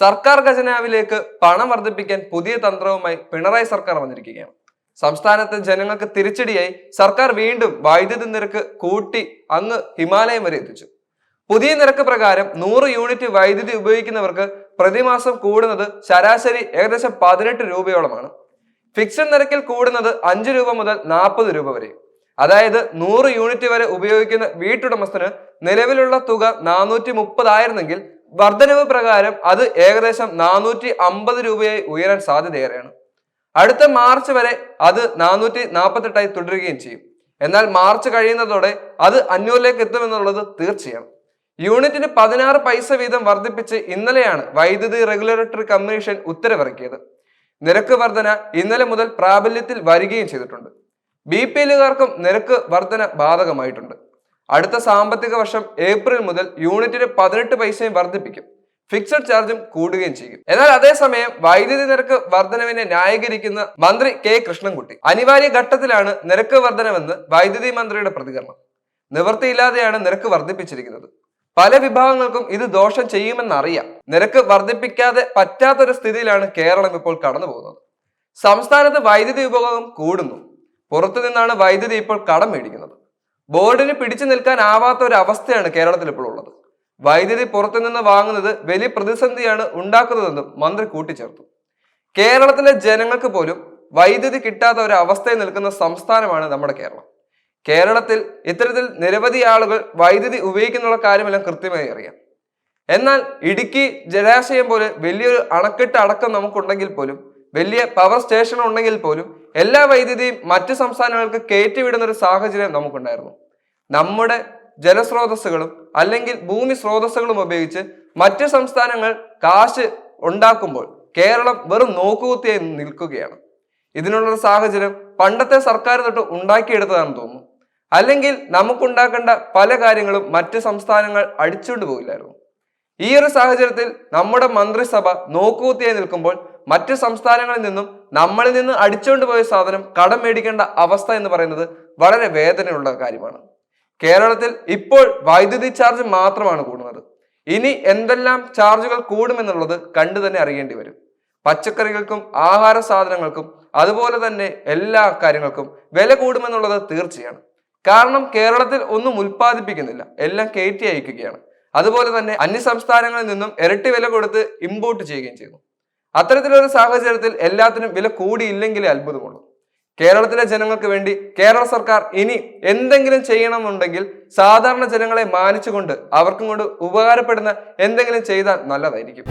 സർക്കാർ ഖജനാവിലേക്ക് പണം വർദ്ധിപ്പിക്കാൻ പുതിയ തന്ത്രവുമായി പിണറായി സർക്കാർ വന്നിരിക്കുകയാണ്. സംസ്ഥാനത്തെ ജനങ്ങൾക്ക് തിരിച്ചടിയായി സർക്കാർ വീണ്ടും വൈദ്യുതി നിരക്ക് കൂട്ടി അങ്ങ് ഹിമാലയം വരെ എത്തിച്ചു. പുതിയ നിരക്ക് പ്രകാരം നൂറ് യൂണിറ്റ് വൈദ്യുതി ഉപയോഗിക്കുന്നവർക്ക് പ്രതിമാസം കൂടുന്നത് ശരാശരി ഏകദേശം പതിനെട്ട് രൂപയോളമാണ്. ഫിക്സഡ് നിരക്കിൽ കൂടുന്നത് അഞ്ച് രൂപ മുതൽ നാൽപ്പത് രൂപ വരെ. അതായത് നൂറ് യൂണിറ്റ് വരെ ഉപയോഗിക്കുന്ന വീട്ടുടമസ്ഥന് നിലവിലുള്ള തുക നാനൂറ്റി മുപ്പതായിരുന്നെങ്കിൽ വർധനവ് പ്രകാരം അത് ഏകദേശം നാനൂറ്റി അമ്പത് രൂപയായി ഉയരാൻ സാധ്യതയേറെയാണ്. അടുത്ത മാർച്ച് വരെ അത് നാനൂറ്റി നാൽപ്പത്തെട്ടായി തുടരുകയും ചെയ്യും. എന്നാൽ മാർച്ച് കഴിയുന്നതോടെ അത് അഞ്ഞൂറിലേക്ക് എത്തുമെന്നുള്ളത് തീർച്ചയാണ്. യൂണിറ്റിന് പതിനാറ് പൈസ വീതം വർദ്ധിപ്പിച്ച് ഇന്നലെയാണ് വൈദ്യുതി റെഗുലേറ്ററി കമ്മീഷൻ ഉത്തരവിറക്കിയത്. നിരക്ക് വർധന ഇന്നലെ മുതൽ പ്രാബല്യത്തിൽ വരികയും ചെയ്തിട്ടുണ്ട്. ബി പി എല്ലുകാർക്കും നിരക്ക് വർധന ബാധകമായിട്ടുണ്ട്. അടുത്ത സാമ്പത്തിക വർഷം ഏപ്രിൽ മുതൽ യൂണിറ്റിന് പതിനെട്ട് പൈസയും വർദ്ധിപ്പിക്കും. ഫിക്സഡ് ചാർജും കൂടുകയും ചെയ്യും. എന്നാൽ അതേസമയം വൈദ്യുതി നിരക്ക് വർധനവിനെ ന്യായീകരിക്കുന്ന മന്ത്രി കെ കൃഷ്ണൻകുട്ടി അനിവാര്യ ഘട്ടത്തിലാണ് നിരക്ക് വർധനമെന്ന് വൈദ്യുതി മന്ത്രിയുടെ പ്രതികരണം. നിവൃത്തിയില്ലാതെയാണ് നിരക്ക് വർദ്ധിപ്പിച്ചിരിക്കുന്നത്. പല വിഭാഗങ്ങൾക്കും ഇത് ദോഷം ചെയ്യുമെന്നറിയാം. നിരക്ക് വർദ്ധിപ്പിക്കാതെ പറ്റാത്തൊരു സ്ഥിതിയിലാണ് കേരളം ഇപ്പോൾ കടന്നു പോകുന്നത് സംസ്ഥാനത്ത് വൈദ്യുതി ഉപഭോഗം കൂടുന്നു. പുറത്തു നിന്നാണ് വൈദ്യുതി ഇപ്പോൾ കടം മേടിക്കുന്നത്. ബോർഡിന് പിടിച്ചു നിൽക്കാൻ ആവാത്ത ഒരു അവസ്ഥയാണ് കേരളത്തിൽ ഇപ്പോൾ ഉള്ളത്. വൈദ്യുതി പുറത്തുനിന്ന് വാങ്ങുന്നത് വലിയ പ്രതിസന്ധിയാണ് ഉണ്ടാക്കുന്നതെന്നും മന്ത്രി കൂട്ടിച്ചേർത്തു. കേരളത്തിലെ ജനങ്ങൾക്ക് പോലും വൈദ്യുതി കിട്ടാത്ത ഒരു അവസ്ഥയിൽ നിൽക്കുന്ന സംസ്ഥാനമാണ് നമ്മുടെ കേരളം. കേരളത്തിൽ ഇത്തരത്തിൽ നിരവധി ആളുകൾ വൈദ്യുതി ഉപയോഗിക്കുന്നുള്ള കാര്യമെല്ലാം കൃത്യമായി അറിയാം. എന്നാൽ ഇടുക്കി ജലാശയം പോലെ വലിയൊരു അണക്കെട്ട് അടക്കം നമുക്കുണ്ടെങ്കിൽ പോലും വലിയ പവർ സ്റ്റേഷൻ ഉണ്ടെങ്കിൽ പോലും എല്ലാ വൈദ്യുതിയും മറ്റ് സംസ്ഥാനങ്ങൾക്ക് കയറ്റിവിടുന്ന ഒരു സാഹചര്യം നമുക്കുണ്ടായിരുന്നു. നമ്മുടെ ജലസ്രോതസ്സുകളും അല്ലെങ്കിൽ ഭൂമി സ്രോതസ്സുകളും ഉപയോഗിച്ച് മറ്റ് സംസ്ഥാനങ്ങൾ കാശ് ഉണ്ടാക്കുമ്പോൾ കേരളം വെറും നോക്കുകുത്തിയായി നിൽക്കുകയാണ്. ഇതിനുള്ളൊരു സാഹചര്യം പണ്ടത്തെ സർക്കാർ തൊട്ട് ഉണ്ടാക്കിയെടുത്തതാണെന്ന് തോന്നുന്നു. അല്ലെങ്കിൽ നമുക്കുണ്ടാക്കേണ്ട പല കാര്യങ്ങളും മറ്റ് സംസ്ഥാനങ്ങൾ അടിച്ചുകൊണ്ട് പോകില്ലായിരുന്നു ഈ ഒരു സാഹചര്യത്തിൽ നമ്മുടെ മന്ത്രിസഭ നോക്കുകുത്തിയായി നിൽക്കുമ്പോൾ മറ്റ് സംസ്ഥാനങ്ങളിൽ നിന്നും നമ്മളിൽ നിന്ന് അടിച്ചുകൊണ്ട് പോയ സാധനം കടം മേടിക്കേണ്ട അവസ്ഥ എന്ന് പറയുന്നത് വളരെ വേദനയുള്ള കാര്യമാണ്. കേരളത്തിൽ ഇപ്പോൾ വൈദ്യുതി ചാർജ് മാത്രമാണ് കൂടുന്നത്. ഇനി എന്തെല്ലാം ചാർജുകൾ കൂടുമെന്നുള്ളത് കണ്ടു തന്നെ അറിയേണ്ടി വരും. പച്ചക്കറികൾക്കും ആഹാര സാധനങ്ങൾക്കും അതുപോലെ തന്നെ എല്ലാ കാര്യങ്ങൾക്കും വില കൂടുമെന്നുള്ളത് തീർച്ചയാണ്. കാരണം കേരളത്തിൽ ഒന്നും ഉൽപ്പാദിപ്പിക്കുന്നില്ല. എല്ലാം കയറ്റി അയക്കുകയാണ്. അതുപോലെ തന്നെ അന്യ സംസ്ഥാനങ്ങളിൽ നിന്നും ഇരട്ടി വില കൊടുത്ത് ഇമ്പോർട്ട് ചെയ്യുകയും ചെയ്യുന്നു. അത്തരത്തിലൊരു സാഹചര്യത്തിൽ എല്ലാത്തിനും വില കൂടിയില്ലെങ്കിലേ അത്ഭുതമുള്ളൂ. കേരളത്തിലെ ജനങ്ങൾക്ക് വേണ്ടി കേരള സർക്കാർ ഇനി എന്തെങ്കിലും ചെയ്യണമെന്നുണ്ടെങ്കിൽ സാധാരണ ജനങ്ങളെ മാനിച്ചുകൊണ്ട് അവർക്കും കൊണ്ട് ഉപകാരപ്പെടുന്ന എന്തെങ്കിലും ചെയ്താൽ നല്ലതായിരിക്കും.